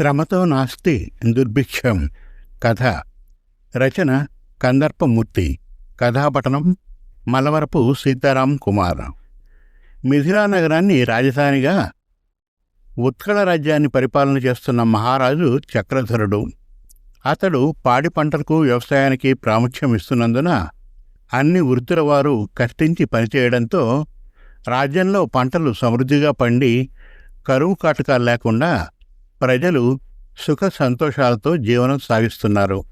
శ్రమతో నాస్తి దుర్భిక్షం. కథ. రచన. కందర్పమూర్తి. కథాపటనం మలవరపు సీతారాం కుమార్. మిథిలా నగరాన్ని రాజధానిగా ఉత్కళ రాజ్యాన్ని పరిపాలన చేస్తున్న మహారాజు చక్రధరుడు. అతడు పాడి పంటలకు వ్యవసాయానికి ప్రాముఖ్యం ఇస్తున్నందున అన్ని వృత్తుల వారు కష్టించి పనిచేయడంతో రాజ్యంలో పంటలు సమృద్ధిగా పండి కరువు కాటకాలు లేకుండా ప్రజలు సుఖ సంతోషాలతో జీవనం సాగిస్తున్నారు.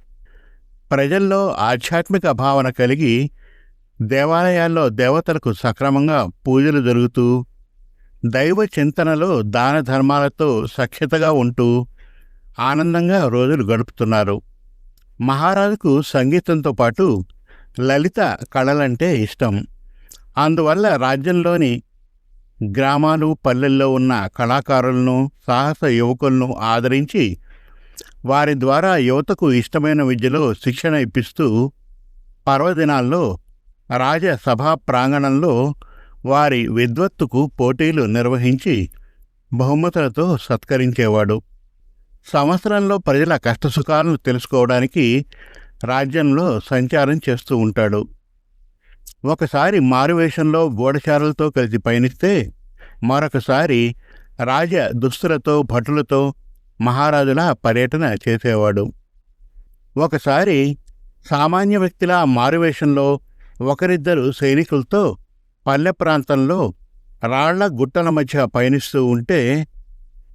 ప్రజల్లో ఆధ్యాత్మిక భావన కలిగి దేవాలయాల్లో దేవతలకు సక్రమంగా పూజలు జరుగుతూ దైవ చింతనలో దాన ధర్మాలతో సఖ్యతగా ఉంటూ ఆనందంగా రోజులు గడుపుతున్నారు. మహారాజుకు సంగీతంతో పాటు లలిత కళలంటే ఇష్టం. అందువల్ల రాజ్యంలోని గ్రామాలు పల్లెల్లో ఉన్న కళాకారులను సాహస యువకులను ఆదరించి వారి ద్వారా యువతకు ఇష్టమైన విద్యలో శిక్షణ ఇప్పిస్తూ పర్వదినాల్లో రాజసభా ప్రాంగణంలో వారి విద్వత్తుకు పోటీలు నిర్వహించి బహుమతులతో సత్కరించేవాడు. సంవత్సరంలో ప్రజల కష్టసుఖాలను తెలుసుకోవడానికి రాజ్యంలో సంచారం చేస్తూ ఉంటాడు. ఒకసారి మారువేషంలో గూఢచారులతో కలిసి పయనిస్తే మరొకసారి రాజ దుస్తులతో భటులతో మహారాజుల పర్యటన చేసేవాడు. ఒకసారి సామాన్య వ్యక్తిలా మారువేషంలో ఒకరిద్దరు సైనికులతో పల్లె ప్రాంతంలో రాళ్ళ గుట్టల మధ్య పయనిస్తూ ఉంటే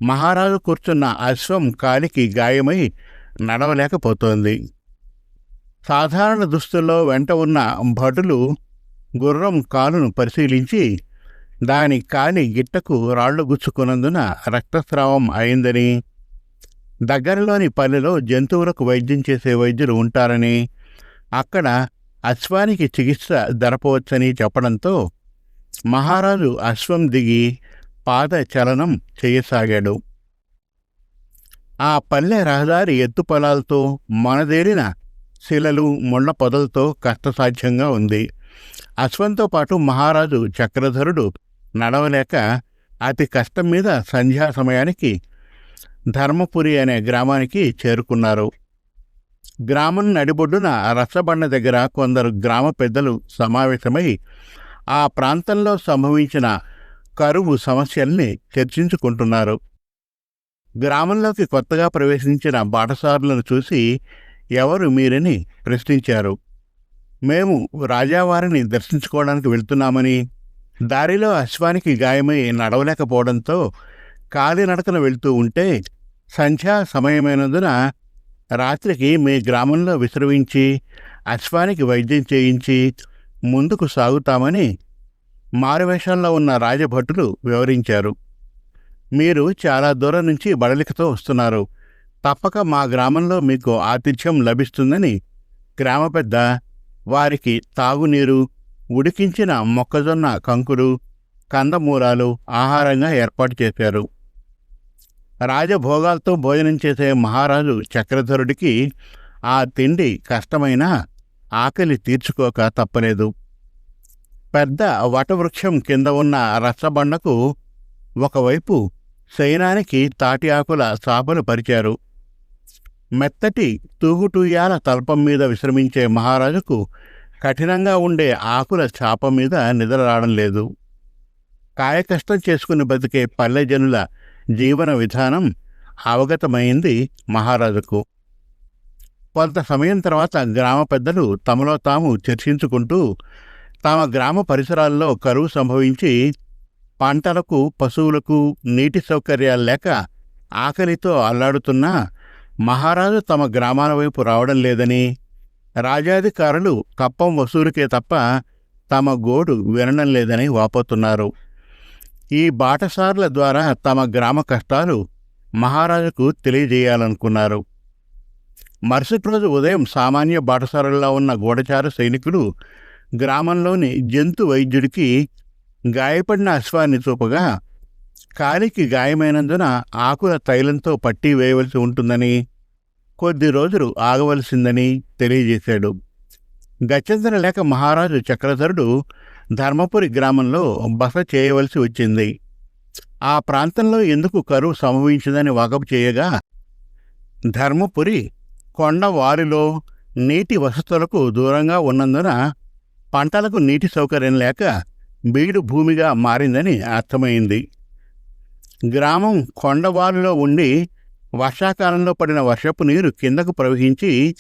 మహారాజు కూర్చున్న అశ్వం కాలికి గాయమై నడవలేకపోతోంది. సాధారణ దుస్తుల్లో వెంట ఉన్న భటులు గుర్రం కాలును పరిశీలించి దాని కాలి గిట్టకు రాళ్ళు గుచ్చుకున్నందున రక్తస్రావం అయిందని దగ్గరలోని పల్లెలో జంతువులకు వైద్యం చేసే వైద్యులు ఉంటారని అక్కడ అశ్వానికి చికిత్స జరపవచ్చని చెప్పడంతో మహారాజు అశ్వం దిగి పాద చలనం చేయసాగాడు. ఆ పల్లె రహదారి ఎత్తుపొలాలతో మనదేరిన శిలలు ముళ్ళ పొదలతో కష్టసాధ్యంగా ఉంది. అశ్వంతో పాటు మహారాజు చక్రధరుడు నడవలేక అతి కష్టం మీద సంధ్యా సమయానికి ధర్మపురి అనే గ్రామానికి చేరుకున్నారు. గ్రామం నడిబొడ్డున రచ్చబండ దగ్గర కొందరు గ్రామ పెద్దలు సమావేశమై ఆ ప్రాంతంలో సంభవించిన కరువు సమస్యల్ని చర్చించుకుంటున్నారు. గ్రామంలోకి కొత్తగా ప్రవేశించిన బాటసారులను చూసి ఎవరు మీరని ప్రశ్నించారు. మేము రాజావారిని దర్శించుకోవడానికి వెళ్తున్నామని దారిలో అశ్వానికి గాయమై నడవలేకపోవడంతో కాలినడకన వెళ్తూ ఉంటే సంధ్యా సమయమైనందున రాత్రికి మీ గ్రామంలో విశ్రమించి అశ్వానికి వైద్యం చేయించి ముందుకు సాగుతామని మారువేషంలో ఉన్న రాజభటులు వివరించారు. మీరు చాలా దూరం నుంచి బడలికతో వస్తున్నారు. తప్పక మా గ్రామంలో మీకు ఆతిథ్యం లభిస్తుందని గ్రామ పెద్ద వారికి తాగునీరు ఉడికించిన మొక్కజొన్న కంకులు కందమూలాలు ఆహారంగా ఏర్పాటు చేశారు. రాజభోగాలతో భోజనం చేసే మహారాజు చక్రధరుడికి ఆ తిండి కష్టమైనా ఆకలి తీర్చుకోక తప్పలేదు. పెద్ద వటవృక్షం కింద ఉన్న రచ్చబండకు ఒకవైపు శయనానికి తాటి ఆకుల చాపలు పరిచారు. మెత్తటి తూగుటూయాల తల్పం మీద విశ్రమించే మహారాజుకు కఠినంగా ఉండే ఆకుల చాప మీద నిద్ర రావడం లేదు. కాయకష్టం చేసుకుని బతికే పల్లె జనుల జీవన విధానం అవగతమైంది మహారాజుకు. కొంత సమయం తర్వాత గ్రామ పెద్దలు తమలో తాము చర్చించుకుంటూ తమ గ్రామ పరిసరాల్లో కరువు సంభవించి పంటలకు పశువులకు నీటి సౌకర్యాలు లేక ఆకలితో అల్లాడుతున్నా మహారాజు తమ గ్రామాల వైపు రావడం లేదని రాజాధికారులు కప్పం వసూలుకే తప్ప తమ గోడు వినడం లేదని వాపోతున్నారు. ఈ బాటసారుల ద్వారా తమ గ్రామ కష్టాలు మహారాజుకు తెలియజేయాలనుకున్నారు. మరుసటి రోజు ఉదయం సామాన్య బాటసారుల్లో ఉన్న గూఢచార సైనికులు గ్రామంలోని జంతు వైద్యుడికి గాయపడిన అశ్వాన్ని చూపగా కాలికి గాయమైనందున ఆకుల తైలంతో పట్టి వేయవలసి ఉంటుందని కొద్ది రోజులు ఆగవలసిందని తెలియజేశాడు. గత్యంతరం లేక మహారాజు చక్రధరుడు ధర్మపురి గ్రామంలో బస చేయవలసి వచ్చింది. ఆ ప్రాంతంలో ఎందుకు కరువు సంభవించిందని వాకపు చేయగా ధర్మపురి కొండ వారిలో నీటి వసతులకు దూరంగా ఉన్నందున పంటలకు నీటి సౌకర్యం లేక బీడు భూమిగా మారిందని అర్థమైంది. గ్రామం కొండవారిలో ఉండి వర్షాకాలంలో పడిన వర్షపు నీరు కిందకు ప్రవహించి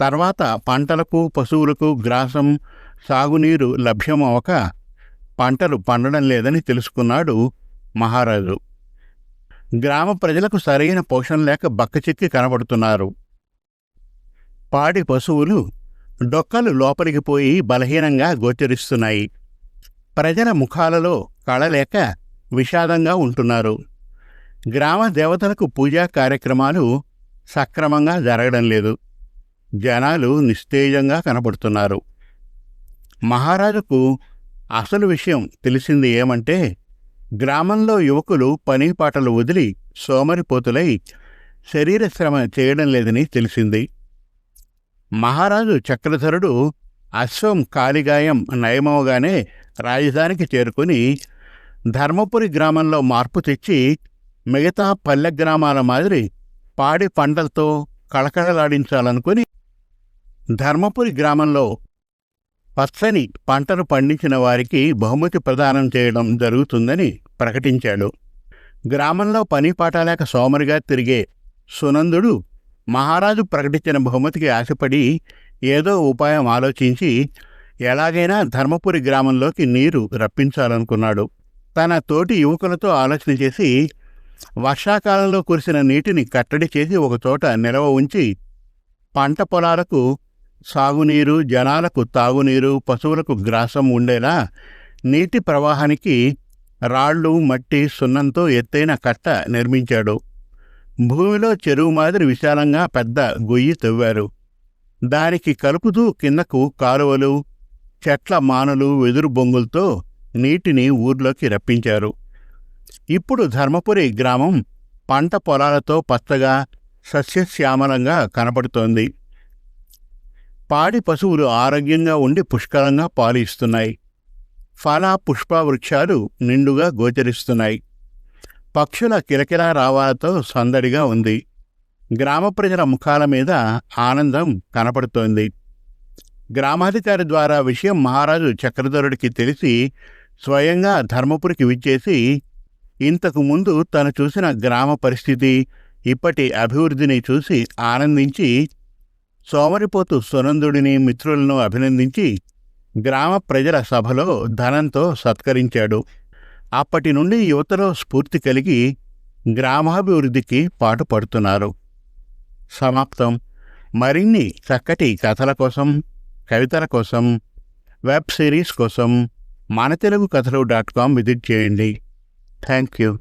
తర్వాత పంటలకు పశువులకు గ్రాసం సాగునీరు లభ్యమవక పంటలు పండడం లేదని తెలుసుకున్నాడు మహారాజు. గ్రామ ప్రజలకు సరైన పోషణ లేక బక్కచిక్కి కనబడుతున్నారు. పాడి పశువులు డొక్కలు లోపలికి పోయి బలహీనంగా గోచరిస్తున్నాయి. ప్రజల ముఖాలలో కళలేక విషాదంగా ఉంటున్నారు. గ్రామ దేవతలకు పూజా కార్యక్రమాలు సక్రమంగా జరగడం లేదు. జనాలు నిస్తేజంగా కనబడుతున్నారు మహారాజుకు అసలు విషయం తెలిసింది ఏమంటే గ్రామంలో యువకులు పని పాటలు వదిలి సోమరిపోతులై శరీర శ్రమ చేయడం లేదని తెలిసింది. మహారాజు చక్రధరుడు అశ్వం కాలిగాయం నయమవగానే రాజధానికి చేరుకుని ధర్మపురి గ్రామంలో మార్పు తెచ్చి మిగతా పల్లె గ్రామాల మాదిరి పాడి పంటలతో కళకళలాడించాలనుకుని ధర్మపురి గ్రామంలో పచ్చని పంటను పండించిన వారికి బహుమతి ప్రదానం చేయడం జరుగుతుందని ప్రకటించాడు. గ్రామంలో పని పాటలేక సోమరిగా తిరిగే సునందుడు మహారాజు ప్రకటించిన బహుమతికి ఆశపడి ఏదో ఉపాయం ఆలోచించి ఎలాగైనా ధర్మపురి గ్రామంలోకి నీరు రప్పించాలనుకున్నాడు. తన తోటి యువకులతో ఆలోచన చేసి వర్షాకాలంలో కురిసిన నీటిని కట్టడి చేసి ఒకచోట నిలవ ఉంచి పంట పొలాలకు సాగునీరు జనాలకు తాగునీరు పశువులకు గ్రాసం ఉండేలా నీటి ప్రవాహానికి రాళ్ళు మట్టి సున్నంతో ఎత్తైన కట్ట నిర్మించాడు. భూమిలో చెరువు మాదిరి విశాలంగా పెద్ద గొయ్యి తవ్వారు. దానికి కలుపుతూ కిందకు కాలువలు చెట్ల మానులు వెదురు బొంగులతో నీటిని ఊర్లోకి రప్పించారు. ఇప్పుడు ధర్మపురి గ్రామం పంట పొలాలతో పచ్చగా సస్యశ్యామలంగా కనపడుతోంది పాడి పశువులు ఆరోగ్యంగా ఉండి పుష్కలంగా పాలు ఇస్తున్నాయి ఫల పుష్ప వృక్షాలు నిండుగా గోచరిస్తున్నాయి. పక్షుల కిలకిలా రావాలతో సందడిగా ఉంది. గ్రామ ప్రజల ముఖాల మీద ఆనందం కనపడుతోంది. గ్రామాధికారి ద్వారా విషయం మహారాజు చక్రధరుడికి తెలిసి స్వయంగా ధర్మపురికి విచ్చేసి ఇంతకు ముందు తను చూసిన గ్రామ పరిస్థితి ఇప్పటి అభివృద్ధిని చూసి ఆనందించి సోమరిపోతు సునందుడిని మిత్రులను అభినందించి గ్రామ ప్రజల సభలో ధనంతో సత్కరించాడు. అప్పటి నుండి యువతలో స్ఫూర్తి కలిగి గ్రామాభివృద్ధికి పాటుపడుతున్నారు సమాప్తం. మరిన్ని చక్కటి కథల కోసం కవితల కోసం వెబ్ సిరీస్ కోసం మన తెలుగు కథలు డాట్ కామ్ విజిట్ చేయండి. Thank you.